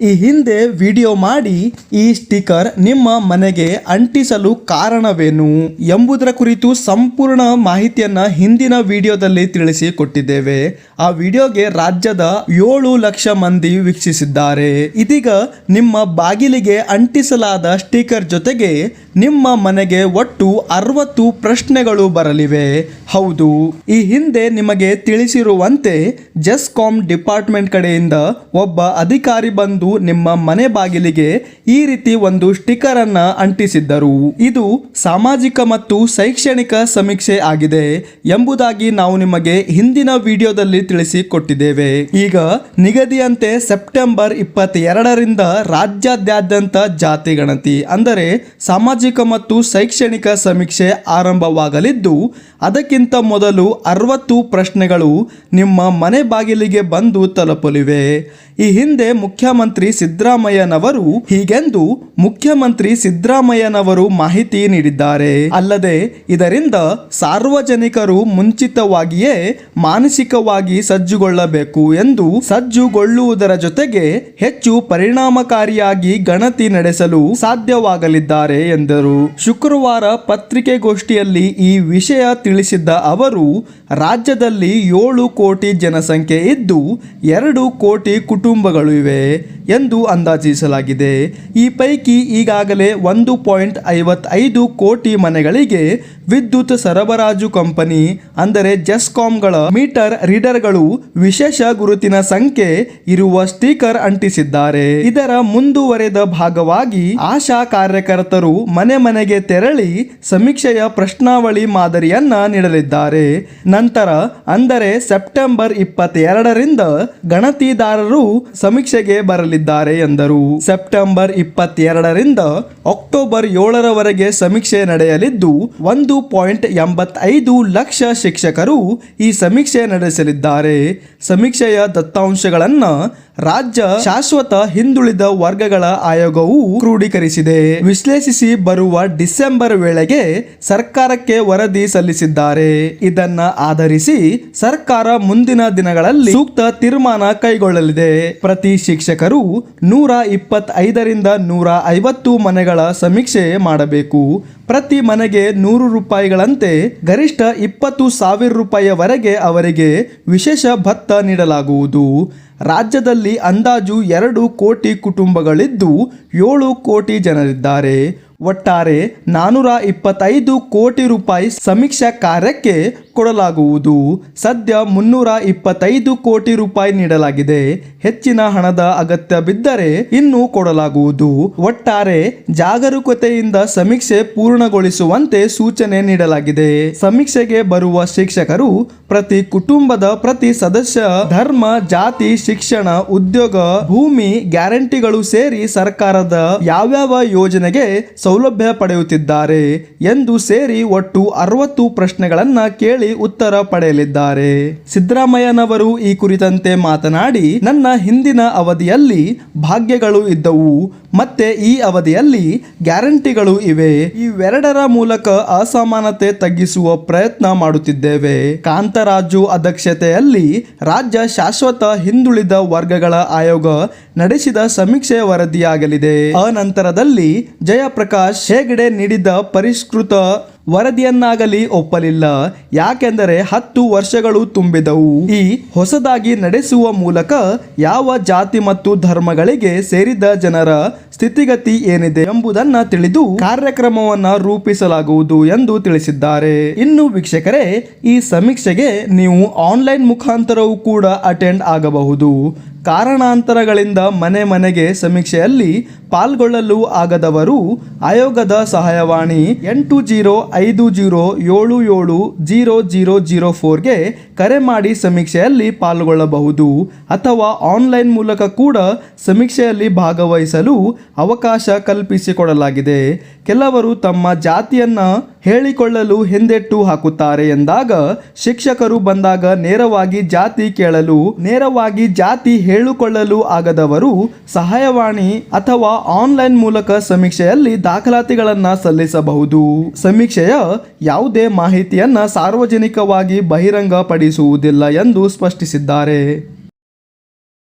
ಈ ಹಿಂದೆ ವಿಡಿಯೋ ಮಾಡಿ ಈ ಸ್ಟಿಕರ್ ನಿಮ್ಮ ಮನೆಗೆ ಅಂಟಿಸಲು ಕಾರಣವೇನು ಎಂಬುದರ ಕುರಿತು ಸಂಪೂರ್ಣ ಮಾಹಿತಿಯನ್ನು ಹಿಂದಿನ ವಿಡಿಯೋದಲ್ಲಿ ತಿಳಿಸಿ ಕೊಟ್ಟಿದ್ದೇವೆ ಆ ವಿಡಿಯೋಗೆ ರಾಜ್ಯದ ಏಳು ಲಕ್ಷ ಮಂದಿ ವೀಕ್ಷಿಸಿದ್ದಾರೆ. ಇದೀಗ ನಿಮ್ಮ ಬಾಗಿಲಿಗೆ ಅಂಟಿಸಲಾದ ಸ್ಟಿಕರ್ ಜೊತೆಗೆ ನಿಮ್ಮ ಮನೆಗೆ ಒಟ್ಟು ಅರವತ್ತು ಪ್ರಶ್ನೆಗಳು ಬರಲಿವೆ. ಹೌದು, ಈ ಹಿಂದೆ ನಿಮಗೆ ತಿಳಿಸಿರುವಂತೆ ಜೆಸ್ಕಾಂ ಡಿಪಾರ್ಟ್ಮೆಂಟ್ ಕಡೆಯಿಂದ ಒಬ್ಬ ಅಧಿಕಾರಿ ಬಂದು ನಿಮ್ಮ ಮನೆ ಬಾಗಿಲಿಗೆ ಈ ರೀತಿ ಒಂದು ಸ್ಟಿಕರ್ ಅನ್ನ ಅಂಟಿಸಿದ್ದರು. ಇದು ಸಾಮಾಜಿಕ ಮತ್ತು ಶೈಕ್ಷಣಿಕ ಸಮೀಕ್ಷೆ ಆಗಿದೆ ಎಂಬುದಾಗಿ ನಾವು ನಿಮಗೆ ಹಿಂದಿನ ವಿಡಿಯೋದಲ್ಲಿ ತಿಳಿಸಿಕೊಟ್ಟಿದ್ದೇವೆ. ಈಗ ನಿಗದಿಯಂತೆ ಸೆಪ್ಟೆಂಬರ್ ಇಪ್ಪತ್ತೆರಡರಿಂದ ರಾಜ್ಯಾದ್ಯಂತ ಜಾತಿ ಗಣತಿ, ಅಂದರೆ ಸಾಮಾಜಿಕ ಮತ್ತು ಶೈಕ್ಷಣಿಕ ಸಮೀಕ್ಷೆ ಆರಂಭವಾಗಲಿದ್ದು, ಅದಕ್ಕಿಂತ ಮೊದಲು ಅರವತ್ತು ಪ್ರಶ್ನೆಗಳು ನಿಮ್ಮ ಮನೆ ಬಾಗಿಲಿಗೆ ಬಂದು ತಲುಪಲಿವೆ. ಈ ಹಿಂದೆ ಮುಖ್ಯಮಂತ್ರಿ ಸಿದ್ದರಾಮಯ್ಯನವರು ಹೀಗೆಂದು ಮುಖ್ಯಮಂತ್ರಿ ಸಿದ್ದರಾಮಯ್ಯನವರು ಮಾಹಿತಿ ನೀಡಿದ್ದಾರೆ. ಅಲ್ಲದೆ ಇದರಿಂದ ಸಾರ್ವಜನಿಕರು ಮುಂಚಿತವಾಗಿಯೇ ಮಾನಸಿಕವಾಗಿ ಸಜ್ಜುಗೊಳ್ಳಬೇಕು ಎಂದು ಸಜ್ಜುಗೊಳ್ಳುವುದರ ಜೊತೆಗೆ ಹೆಚ್ಚು ಪರಿಣಾಮಕಾರಿಯಾಗಿ ಗಣತಿ ನಡೆಸಲು ಸಾಧ್ಯವಾಗಲಿದ್ದಾರೆ ಎಂದರು. ಶುಕ್ರವಾರ ಪತ್ರಿಕೆಗೋಷ್ಠಿಯಲ್ಲಿ ಈ ವಿಷಯ ತಿಳಿಸಿದ್ದ ಅವರು, ರಾಜ್ಯದಲ್ಲಿ ಏಳು ಕೋಟಿ ಜನಸಂಖ್ಯೆ ಇದ್ದು ಎರಡು ಕೋಟಿ ಕುಟುಂಬಗಳು ಇವೆ. ಎಂದು ಅಂದಾಜಿಸಲಾಗಿದೆ. ಈ ಪೈಕಿ ಈಗಾಗಲೇ ಒಂದು ಪಾಯಿಂಟ್ ಐವತ್ತೈದು ಕೋಟಿ ಮನೆಗಳಿಗೆ ವಿದ್ಯುತ್ ಸರಬರಾಜು ಕಂಪನಿ, ಅಂದರೆ ಜೆಸ್ಕಾಂಗಳ ಮೀಟರ್ ರೀಡರ್ಗಳು ವಿಶೇಷ ಗುರುತಿನ ಸಂಖ್ಯೆ ಇರುವ ಸ್ಟಿಕರ್ ಅಂಟಿಸಿದ್ದಾರೆ. ಇದರ ಮುಂದುವರೆದ ಭಾಗವಾಗಿ ಆಶಾ ಕಾರ್ಯಕರ್ತರು ಮನೆ ಮನೆಗೆ ತೆರಳಿ ಸಮೀಕ್ಷೆಯ ಪ್ರಶ್ನಾವಳಿ ಮಾದರಿಯನ್ನ ನೀಡಲಿದ್ದಾರೆ. ನಂತರ ಅಂದರೆ ಸೆಪ್ಟೆಂಬರ್ ಇಪ್ಪತ್ತೆರಡರಿಂದ ಗಣತಿದಾರರು ಸಮೀಕ್ಷೆಗೆ ಬರಲಿದ್ದಾರೆ ಎಂದರು. ಸೆಪ್ಟೆಂಬರ್ ಇಪ್ಪತ್ತೆರಡರಿಂದ ಅಕ್ಟೋಬರ್ ಏಳರವರೆಗೆ ಸಮೀಕ್ಷೆ ನಡೆಯಲಿದ್ದು, ಒಂದು ಪಾಯಿಂಟ್ ಎಂಬತ್ತೈದು ಲಕ್ಷ ಶಿಕ್ಷಕರು ಈ ಸಮೀಕ್ಷೆ ನಡೆಸಲಿದ್ದಾರೆ. ಸಮೀಕ್ಷೆಯ ದತ್ತಾಂಶಗಳನ್ನ ರಾಜ್ಯ ಶಾಶ್ವತ ಹಿಂದುಳಿದ ವರ್ಗಗಳ ಆಯೋಗವು ಕ್ರೋಢೀಕರಿಸಿದೆ. ವಿಶ್ಲೇಷಿಸಿ ಬರುವ ಡಿಸೆಂಬರ್ ವೇಳೆಗೆ ಸರ್ಕಾರಕ್ಕೆ ವರದಿ ಸಲ್ಲಿಸಿದ್ದಾರೆ. ಇದನ್ನ ಆಧರಿಸಿ ಸರ್ಕಾರ ಮುಂದಿನ ದಿನಗಳಲ್ಲಿ ಸೂಕ್ತ ತೀರ್ಮಾನ ಕೈಗೊಳ್ಳಲಿದೆ. ಪ್ರತಿ ಶಿಕ್ಷಕರು ನೂರ ಇಪ್ಪತ್ತೈದರಿಂದ ನೂರ ಐವತ್ತು ಮನೆಗಳ ಸಮೀಕ್ಷೆ ಮಾಡಬೇಕು. ಪ್ರತಿ ಮನೆಗೆ ನೂರು ರೂಪಾಯಿಗಳಂತೆ ಗರಿಷ್ಠ ಇಪ್ಪತ್ತು ಸಾವಿರ ರೂಪಾಯಿಯವರೆಗೆ ಅವರಿಗೆ ವಿಶೇಷ ಭತ್ತ ನೀಡಲಾಗುವುದು. ರಾಜ್ಯದಲ್ಲಿ ಅಂದಾಜು ಎರಡು ಕೋಟಿ ಕುಟುಂಬಗಳಿದ್ದು ಏಳು ಕೋಟಿ ಜನರಿದ್ದಾರೆ. ಒಟ್ಟಾರೆ ನಾನ್ನೂರ ಇಪ್ಪತ್ತೈದು ಕೋಟಿ ರೂಪಾಯಿ ಸಮೀಕ್ಷಾ ಕಾರ್ಯಕ್ಕೆ ಕೊಡಲಾಗುವುದು. ಸದ್ಯ ಮುನ್ನೂರ ಇಪ್ಪತ್ತೈದು ಕೋಟಿ ರೂಪಾಯಿ ನೀಡಲಾಗಿದೆ. ಹೆಚ್ಚಿನ ಹಣದ ಅಗತ್ಯ ಬಿದ್ದರೆ ಇನ್ನೂ ಕೊಡಲಾಗುವುದು. ಒಟ್ಟಾರೆ ಜಾಗರೂಕತೆಯಿಂದ ಸಮೀಕ್ಷೆ ಪೂರ್ಣಗೊಳಿಸುವಂತೆ ಸೂಚನೆ ನೀಡಲಾಗಿದೆ. ಸಮೀಕ್ಷೆಗೆ ಬರುವ ಶಿಕ್ಷಕರು ಪ್ರತಿ ಕುಟುಂಬದ ಪ್ರತಿ ಸದಸ್ಯ, ಧರ್ಮ, ಜಾತಿ, ಶಿಕ್ಷಣ, ಉದ್ಯೋಗ, ಭೂಮಿ ಗ್ಯಾರಂಟಿಗಳು ಸೇರಿ ಸರ್ಕಾರದ ಯಾವ್ಯಾವ ಯೋಜನೆಗೆ ಸೌಲಭ್ಯ ಪಡೆಯುತ್ತಿದ್ದಾರೆ ಎಂದು ಸೇರಿ ಒಟ್ಟು ಅರವತ್ತು ಪ್ರಶ್ನೆಗಳನ್ನ ಉತ್ತರ ಪಡೆಯಲಿದ್ದಾರೆ. ಸಿದ್ದರಾಮಯ್ಯನವರು ಈ ಕುರಿತಂತೆ ಮಾತನಾಡಿ, ನನ್ನ ಹಿಂದಿನ ಅವಧಿಯಲ್ಲಿ ಭಾಗ್ಯಗಳು ಇದ್ದವು, ಮತ್ತೆ ಈ ಅವಧಿಯಲ್ಲಿ ಗ್ಯಾರಂಟಿಗಳು ಇವೆ. ಇವೆರಡರ ಮೂಲಕ ಅಸಮಾನತೆ ತಗ್ಗಿಸುವ ಪ್ರಯತ್ನ ಮಾಡುತ್ತಿದ್ದೇವೆ. ಕಾಂತರಾಜು ಅಧ್ಯಕ್ಷತೆಯಲ್ಲಿ ರಾಜ್ಯ ಶಾಶ್ವತ ಹಿಂದುಳಿದ ವರ್ಗಗಳ ಆಯೋಗ ನಡೆಸಿದ ಸಮೀಕ್ಷೆ ವರದಿಯಾಗಲಿದೆ. ಅನಂತರದಲ್ಲಿ ಜಯಪ್ರಕಾಶ್ ಹೆಗಡೆ ನೀಡಿದ ಪರಿಷ್ಕೃತ ವರದಿಯನ್ನಾಗಲಿ ಒಪ್ಪಲಿಲ್ಲ. ಯಾಕೆಂದರೆ ಹತ್ತು ವರ್ಷಗಳು ತುಂಬಿದವು. ಈ ಹೊಸದಾಗಿ ನಡೆಸುವ ಮೂಲಕ ಯಾವ ಜಾತಿ ಮತ್ತು ಧರ್ಮಗಳಿಗೆ ಸೇರಿದ ಜನರ ಸ್ಥಿತಿಗತಿ ಏನಿದೆ ಎಂಬುದನ್ನು ತಿಳಿದು ಕಾರ್ಯಕ್ರಮವನ್ನು ರೂಪಿಸಲಾಗುವುದು ಎಂದು ತಿಳಿಸಿದ್ದಾರೆ. ಇನ್ನು ವೀಕ್ಷಕರೇ, ಈ ಸಮೀಕ್ಷೆಗೆ ನೀವು ಆನ್ಲೈನ್ ಮುಖಾಂತರವೂ ಕೂಡ ಅಟೆಂಡ್ ಆಗಬಹುದು. ಕಾರಣಾಂತರಗಳಿಂದ ಮನೆ ಮನೆಗೆ ಸಮೀಕ್ಷೆಯಲ್ಲಿ ಪಾಲ್ಗೊಳ್ಳಲು ಆಗದವರು ಆಯೋಗದ ಸಹಾಯವಾಣಿ ಎಂಟು ಜೀರೋ ಐದು ಜೀರೋ ಏಳು ಏಳು ಜೀರೋ ಜೀರೋ ಜೀರೋ ಫೋರ್ಗೆ ಕರೆ ಮಾಡಿ ಸಮೀಕ್ಷೆಯಲ್ಲಿ ಪಾಲ್ಗೊಳ್ಳಬಹುದು ಅಥವಾ ಆನ್ಲೈನ್ ಮೂಲಕ ಕೂಡ ಸಮೀಕ್ಷೆಯಲ್ಲಿ ಭಾಗವಹಿಸಲು ಅವಕಾಶ ಕಲ್ಪಿಸಿಕೊಡಲಾಗಿದೆ. ಕೆಲವರು ತಮ್ಮ ಜಾತಿಯನ್ನ ಹೇಳಿಕೊಳ್ಳಲು ಹಿಂದೆಟ್ಟು ಹಾಕುತ್ತಾರೆ ಎಂದಾಗ ಶಿಕ್ಷಕರು ಬಂದಾಗ ನೇರವಾಗಿ ಜಾತಿ ಕೇಳಲು, ನೇರವಾಗಿ ಜಾತಿ ಹೇಳಿಕೊಳ್ಳಲು ಆಗದವರು ಸಹಾಯವಾಣಿ ಅಥವಾ ಆನ್ಲೈನ್ ಮೂಲಕ ಸಮೀಕ್ಷೆಯಲ್ಲಿ ದಾಖಲಾತಿಗಳನ್ನು ಸಲ್ಲಿಸಬಹುದು. ಸಮೀಕ್ಷೆಯ ಯಾವುದೇ ಮಾಹಿತಿಯನ್ನು ಸಾರ್ವಜನಿಕವಾಗಿ ಬಹಿರಂಗಪಡಿಸುವುದಿಲ್ಲ ಎಂದು ಸ್ಪಷ್ಟಿಸಿದ್ದಾರೆ.